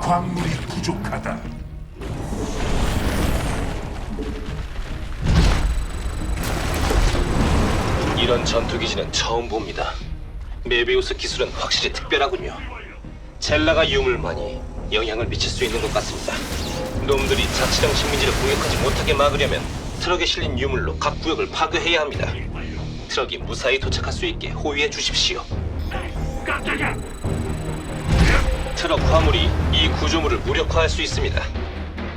광물이 부족하다. 이런 전투 기지는 처음 봅니다. 메비우스 기술은 확실히 특별하군요. 젤라가 유물만이 영향을 미칠 수 있는 것 같습니다. 놈들이 자치령 식민지를 공격하지 못하게 막으려면 트럭에 실린 유물로 각 구역을 파괴해야 합니다. 트럭이 무사히 도착할 수 있게 호위해 주십시오. 깜짝이야. 트럭 화물이 이 구조물을 무력화할 수 있습니다.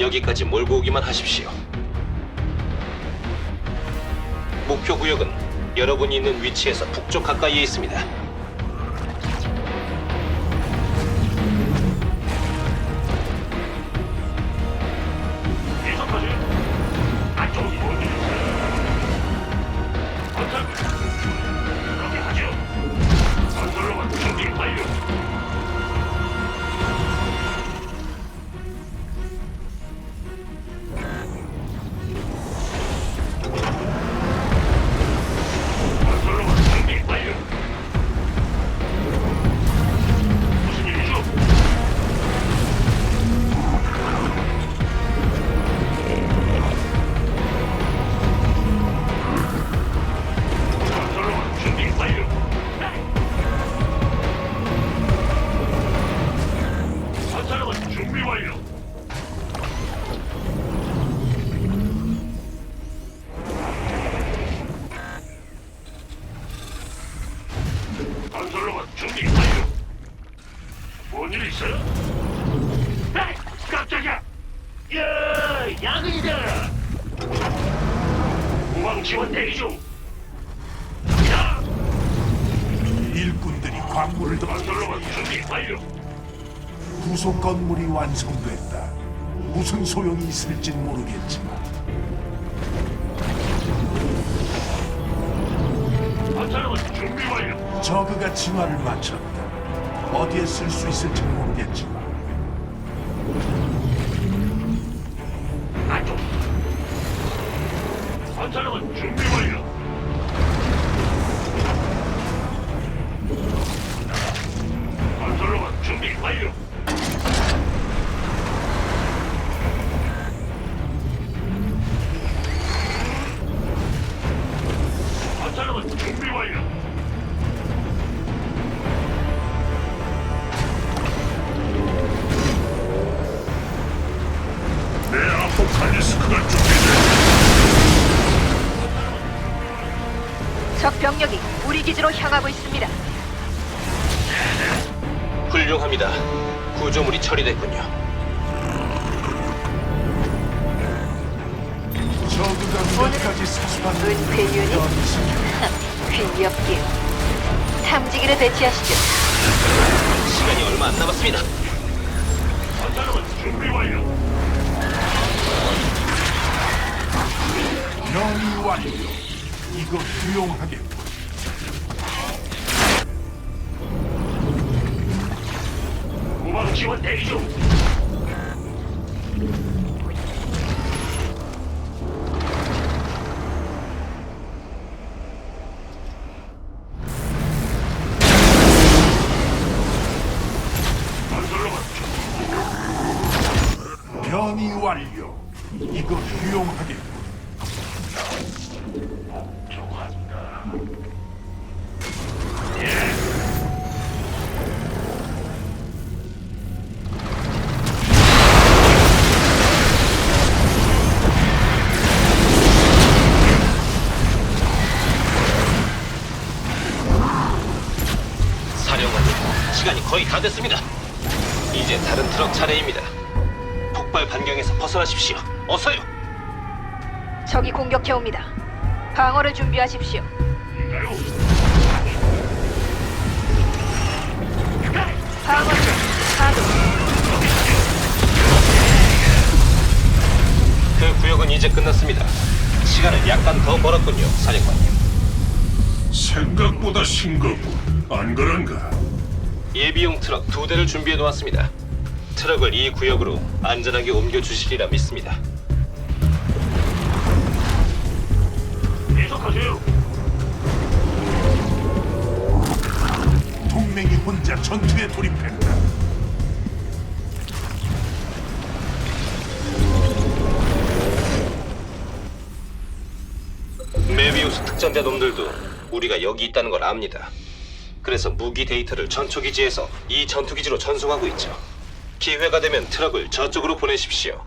여기까지 몰고 오기만 하십시오. 목표 구역은 여러분이 있는 위치에서 북쪽 가까이에 있습니다. 야, 야근이다! 우방 지원 대기 중! 야! 일꾼들이 광물을 더 건설로만 준비 완료! 부속 건물이 완성됐다. 무슨 소용이 있을진 모르겠지만 건설로만 준비 완료! 저그가 진화를 마쳤다. 어디에 쓸 수 있을지 모르겠지만 건설로만 준비 완료! 건설로만 준비 완료! 처리됐군요. 저그가 몇가지 사수한 은폐 유닛? 귀엽게 탐지기를 배치하시죠. 시간이 얼마 안 남았습니다. 건설로만 준비 완료! 명이 완료. 이거 훌륭하겠군. 우방 지원 대기 중! 변이 완료. 이거 훌륭하겠 됐습니다. 이제 다른 트럭 차례입니다. 폭발 반경에서 벗어나십시오. 어서요. 적이 공격해 옵니다. 방어를 준비하십시오. 방어 중 가동. 그 구역은 이제 끝났습니다. 시간을 약간 더 벌었군요, 사령관님. 생각보다 싱겁고 안 그런가? 예비용 트럭 두 대를 준비해 놓았습니다. 트럭을 이 구역으로 안전하게 옮겨 주시리라 믿습니다. 계속하세요. 동맹이 혼자 전투에 돌입했다. 메비우스 특전대 놈들도 우리가 여기 있다는 걸 압니다. 그래서 무기 데이터를 전초기지에서 이 전투기지로 전송하고 있죠. 기회가 되면 트럭을 저쪽으로 보내십시오.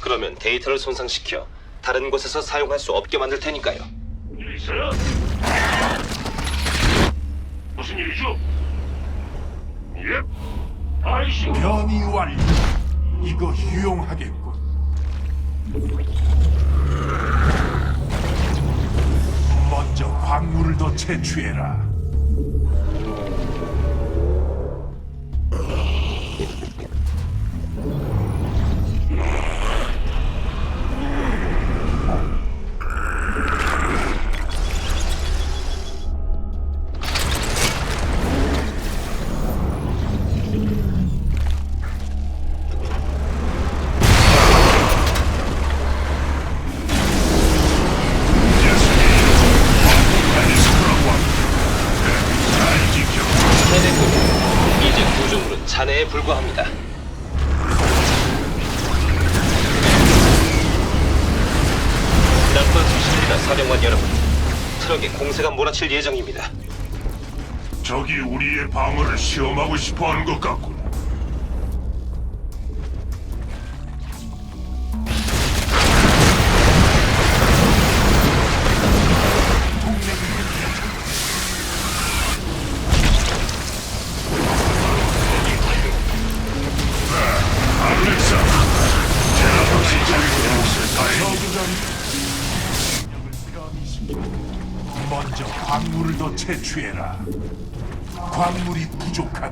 그러면 데이터를 손상시켜 다른 곳에서 사용할 수 없게 만들 테니까요. 일 있어요? 무슨 일이죠? 예. 아이씨. 변이 완료. 이거 유용하겠군. 먼저 광물을 더 채취해라. Thank you. 수신이나 사령관 여러분, 트럭에 공세가 몰아칠 예정입니다. 적이 우리의 방어를 시험하고 싶어 하는 것 같군. 채취해라. 광물이 부족하다.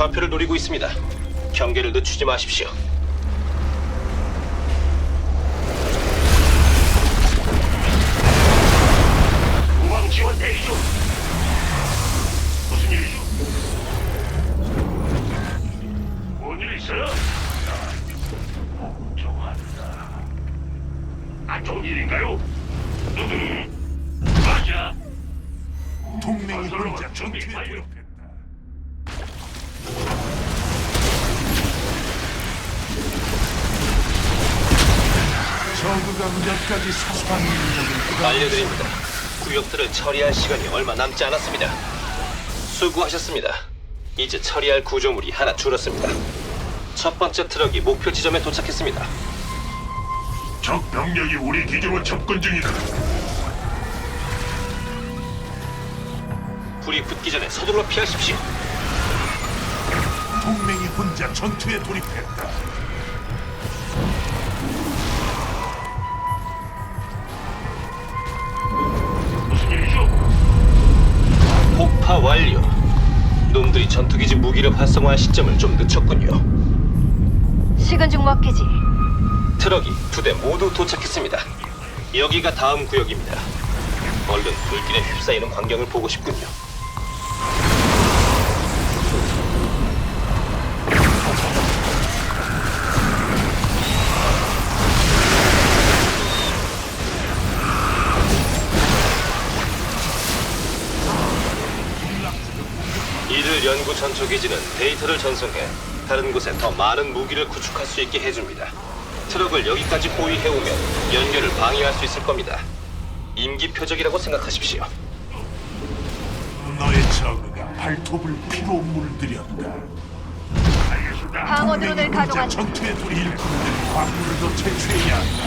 좌표를 노리고 있습니다. 경계를 늦추지 마십시오. 저그가 몇 가지 사소한 능력을 알려드립니다. 구역들을 처리할 시간이 얼마 남지 않았습니다. 수고하셨습니다. 이제 처리할 구조물이 하나 줄었습니다. 첫 번째 트럭이 목표 지점에 도착했습니다. 적 병력이 우리 기지로 접근 중이다. 불이 붙기 전에 서둘러 피하십시오. 동맹이 혼자 전투에 돌입했다. 완료. 놈들이 전투기지 무기를 활성화할 시점을 좀 늦췄군요. 식은 죽 먹기지. 트럭이 두 대 모두 도착했습니다. 여기가 다음 구역입니다. 얼른 불길에 휩싸이는 광경을 보고 싶군요. 연구 전초 기지는 데이터를 전송해 다른 곳에 더 많은 무기를 구축할 수 있게 해줍니다. 트럭을 여기까지 호위해오면 연결을 방해할 수 있을 겁니다. 임기 표적이라고 생각하십시오. 너의 저그가 발톱을 피로 물들였다. 방어 드론을 가동한 전투에 돌입 일꾼들 광물을 더 채취해야 한다.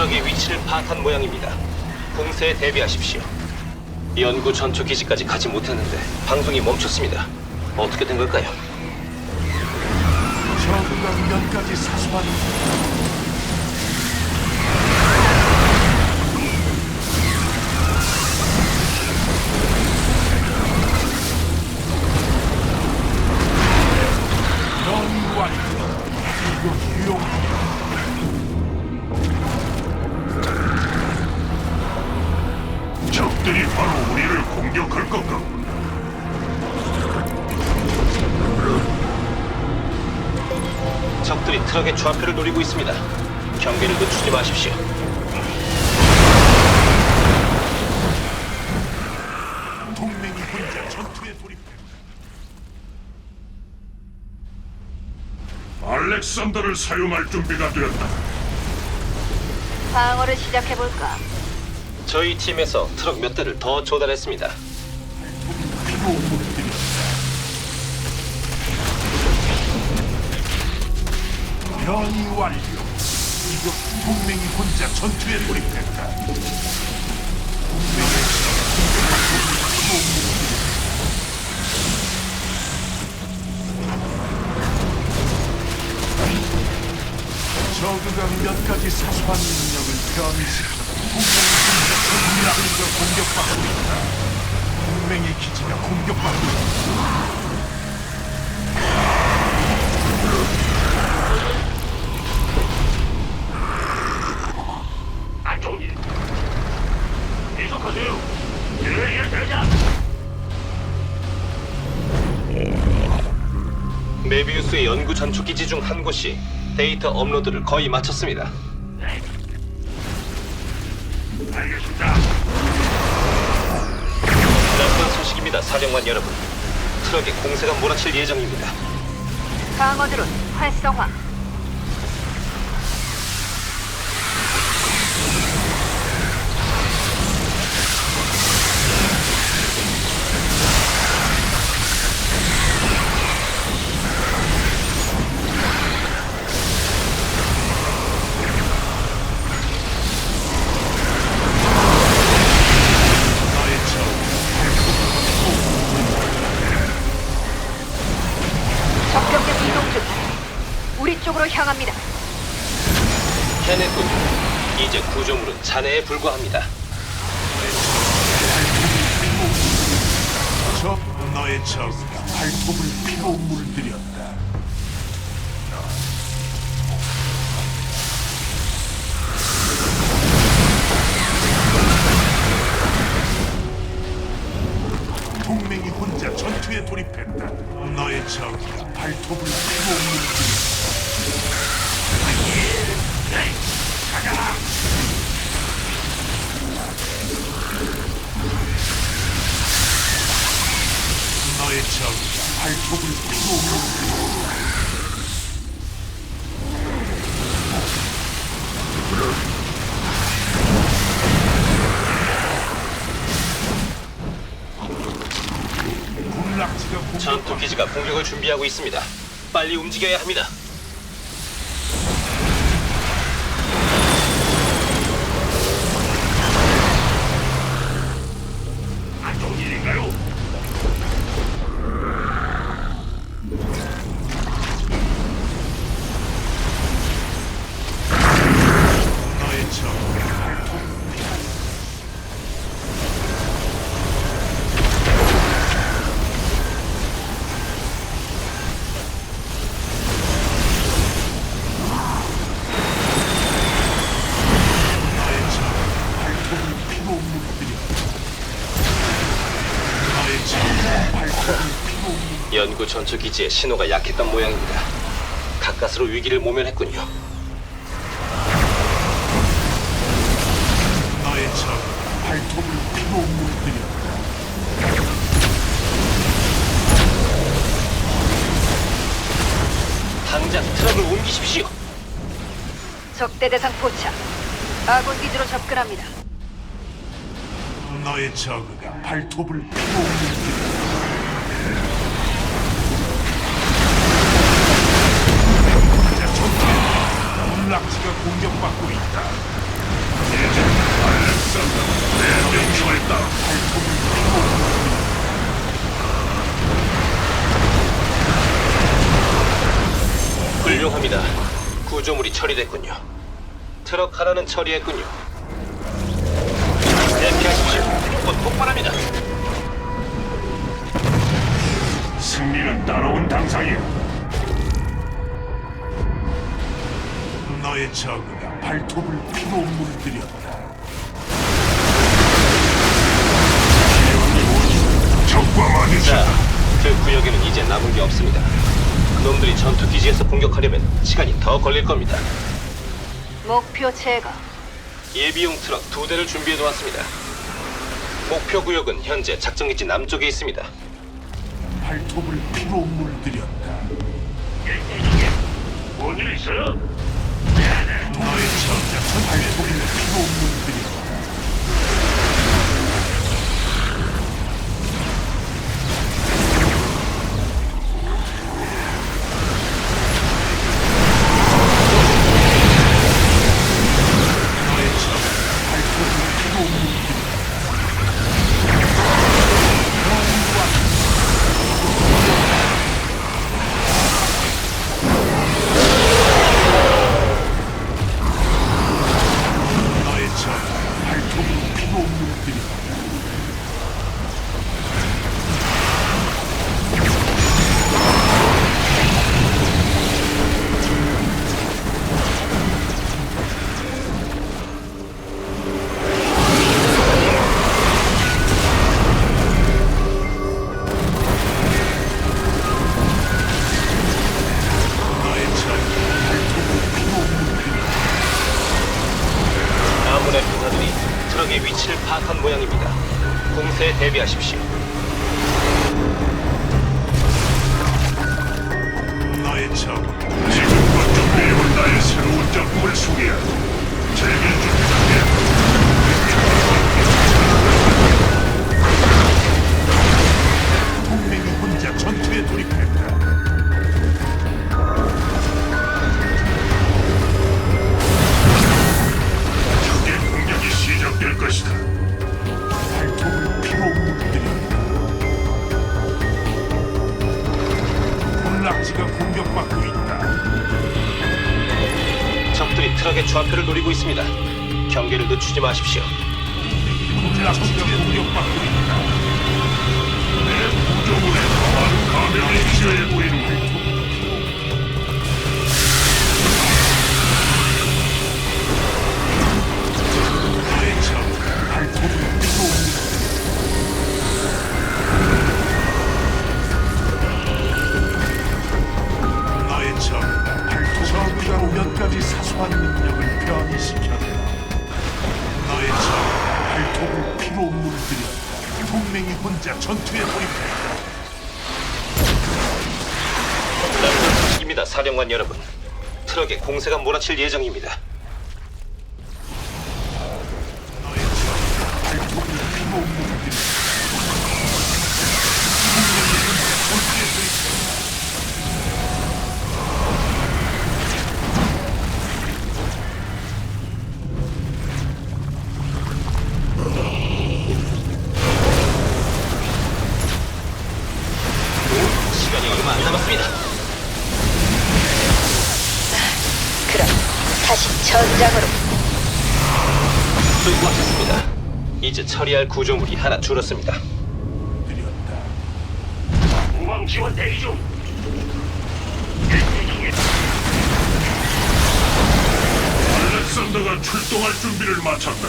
시작한 모양입니다. 공세에 대비하십시오. 연구 전투 기지까지 가지 못했는데 방송이 멈췄습니다. 어떻게 된 걸까요? 가지 사소한 넌 노리고 있습니다. 경계를 늦추지 마십시오. 동맹이 혼자 전투에 돌입해. 알렉산더를 사용할 준비가 되었다. 방어를 시작해볼까? 저희 팀에서 트럭 몇 대를 더 조달했습니다. 피고물들 변이 완료. 이거 동맹이 혼자 전투에 돌입했다. 동맹의 저그가 몇 가지 사소한 능력을 변이시켜 동맹이 혼자 공격받고 있다. 동맹의 기지가 공격받고 있다. 일. 계속하세요. 예, 예, 대장. 메비우스의 연구 전투 기지 중 한 곳이 데이터 업로드를 거의 마쳤습니다. 알겠습니다. 나쁜 소식입니다, 사령관 여러분. 트럭에 공세가 몰아칠 예정입니다. 방어드론 활성화. 구조물은 잔해에 불과합니다. 적 너의 적가 발톱을 피고 물들였다. 공격을 준비하고 있습니다. 빨리 움직여야 합니다. 전투 기지의 신호가 약했던 모양입니다. 가까스로 위기를 모면했군요. 너의 적가 발톱을 피고 물들였다. 당장 트럭을 옮기십시오. 적대 대상 포착. 아군 기지로 접근합니다. 너의 적가 발톱을 피고 물들였다. 군락지가 공격받고 있다. 대장 알렉산더, 내 명령을 따라 훌륭합니다. 구조물이 처리됐군요. 트럭 하나는 처리했군요. 대피하십시오. 곧 폭발합니다. 승리는 따라온 당상이야. 너의 적은 발톱을 피로 물들였다. 적과 자, 마주쳤다. 그 구역에는 이제 남은 게 없습니다. 그놈들이 전투 기지에서 공격하려면 시간이 더 걸릴 겁니다. 목표 제거. 예비용 트럭 두 대를 준비해 놓았습니다. 목표 구역은 현재 작전기지 남쪽에 있습니다. 발톱을 피로 물들였다. 뭔일 있어요? 너의 적은 발톱을 피로 물들였 마십시오. 공세가 몰아칠 예정입니다. 처리할 구조물이 하나 줄었습니다. 우방 지원 대기 중. 알렉산더가 출동할 준비를 마쳤다.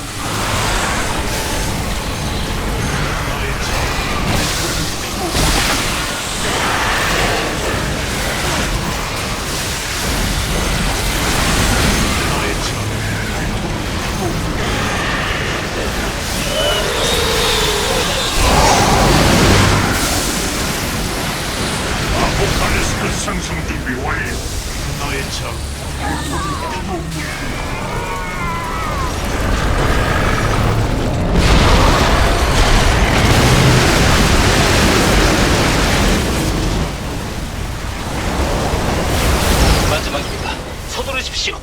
보십시오.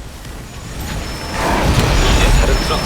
이제 다른 트럭